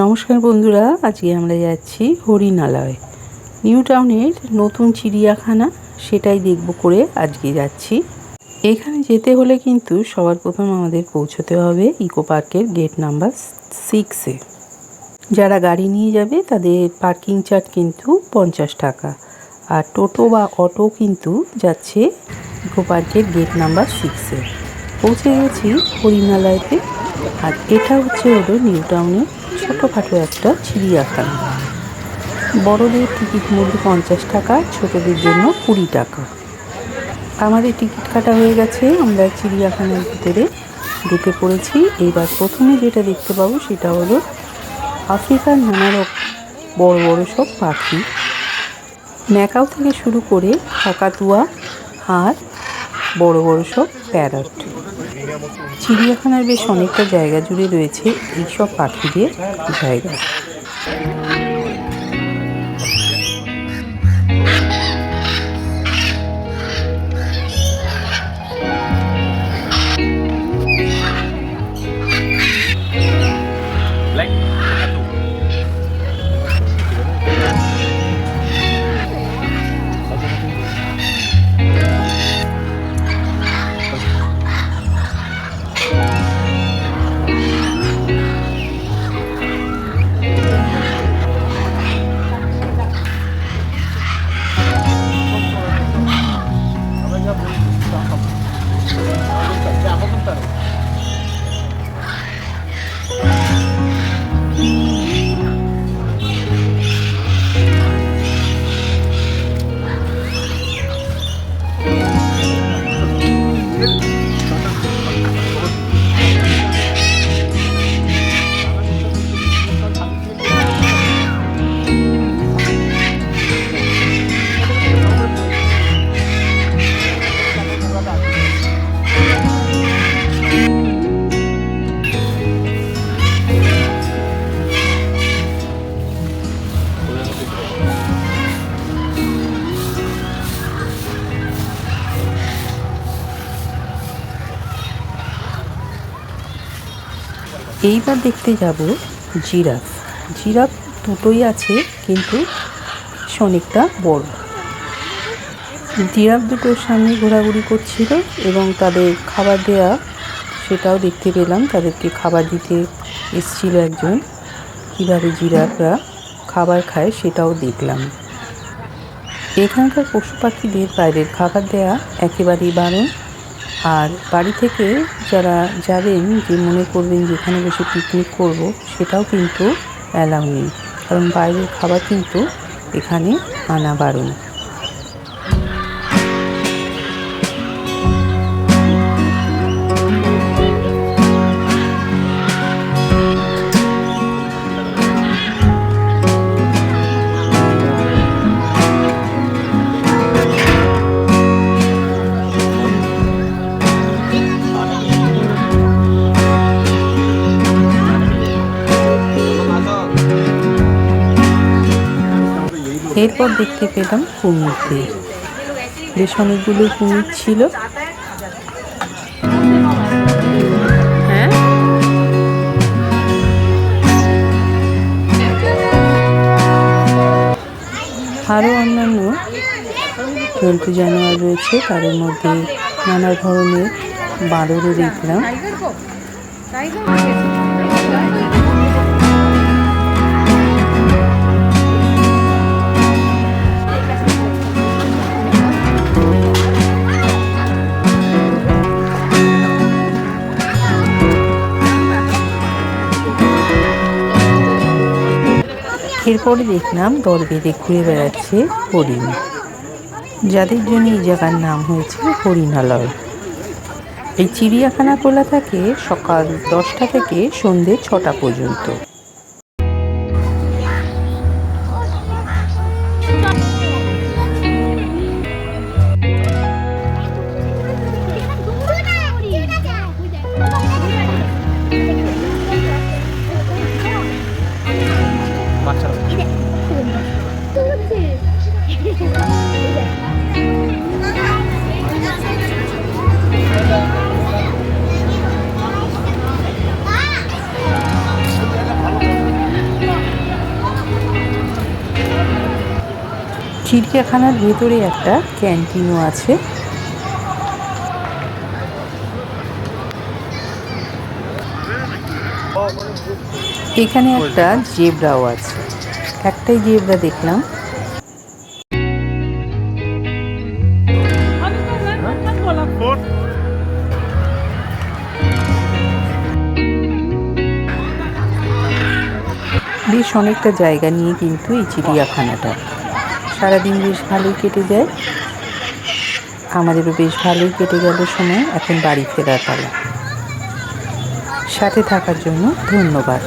নমস্কার বন্ধুরা, আজকে আমরা যাচ্ছি হরিণালয় নিউ টাউনের নতুন চিড়িয়াখানা, সেটাই দেখব করে আজকে যাচ্ছি। এখানে যেতে হলে কিন্তু সবার প্রথম আমাদের পৌঁছতে হবে ইকো পার্কের গেট নাম্বার সিক্সে যারা গাড়ি নিয়ে যাবে তাদের পার্কিং চার্জ কিন্তু পঞ্চাশ টাকা। আর টোটো বা অটো কিন্তু যাচ্ছে ইকো পার্কের গেট নাম্বার সিক্সে পৌঁছে গেছি হরিণালয়তে। আর এটা হচ্ছে হলো নিউ টাউনের ছোটোখাটো একটা চিড়িয়াখানা। বড়দের টিকিট মূল্য পঞ্চাশ টাকা, ছোটদের জন্য কুড়ি টাকা। আমাদের টিকিট কাটা হয়ে গেছে। আমরা চিড়িয়াখানার ভিতরে ঢুকে পড়েছি। এবার প্রথমে যেটা দেখতে পাবো সেটা হলো আফ্রিকার নানা রকম বড় বড় সব পাখি। ম্যাকাও থেকে শুরু করে কাকাতুয়া আর বড় বড় সব প্যারট। চিড়িয়াখানার বেশ অনেকটা জায়গা জুড়ে রয়েছে এইসব পাখিদের জায়গা। এইবার দেখতে যাব জিরাফ। জিরাফ দুটোই আছে, কিন্তু অনেকটা বড়। জিরাফ দুটোর সামনে ঘোরাঘুরি করছিল এবং তাদের খাবার দেয়া, সেটাও দেখতে পেলাম। তাদেরকে খাবার দিতে এসছিল একজন। কীভাবে জিরাফরা খাবার খায় সেটাও দেখলাম। এখানকার পশু পাখিদের বাইরের খাবার দেয়া একেবারেই বারণ। আর বাড়ি থেকে যারা যাবেন, যে মনে করবেন যে এখানে বসে পিকনিক করব, সেটাও কিন্তু অ্যালাউ নেই। কারণ বাইরের খাবার কিন্তু এখানে আনা বারণ। এরপর দেখতে পেলাম কুমিরদের। বেশ অনেকগুলো কুমির ছিল। হ্যাঁ? আরও অন্যান্য জন্তু জানোয়ার রয়েছে তাদের মধ্যে নানা ধরনের বাঁদরও দেখলাম। এরপরে দেখলাম দল বেঁধে ঘুরে বেড়াচ্ছে হরিণ। যাদের জন্য এই জায়গার নাম হয়েছে হরিণালয়। এই চিড়িয়াখানা খোলা থাকে সকাল দশটা থেকে সন্ধে ছটা পর্যন্ত। বাচ্চারা চিড়িয়াখানার ভেতরে একটা ক্যান্টিনও আছে। এখানে একটা জেব্রাও আছে। একটাই জেব্রা দেখলাম। বেশ অনেকটা জায়গা নিয়ে কিন্তু এই চিড়িয়াখানাটা। সারাদিন বেশ ভালোই কেটে যায়। আমাদেরও বেশ ভালোই কেটে গেল সময়। এখন বাড়ি ফেরার পালা। সাথে থাকার জন্য ধন্যবাদ।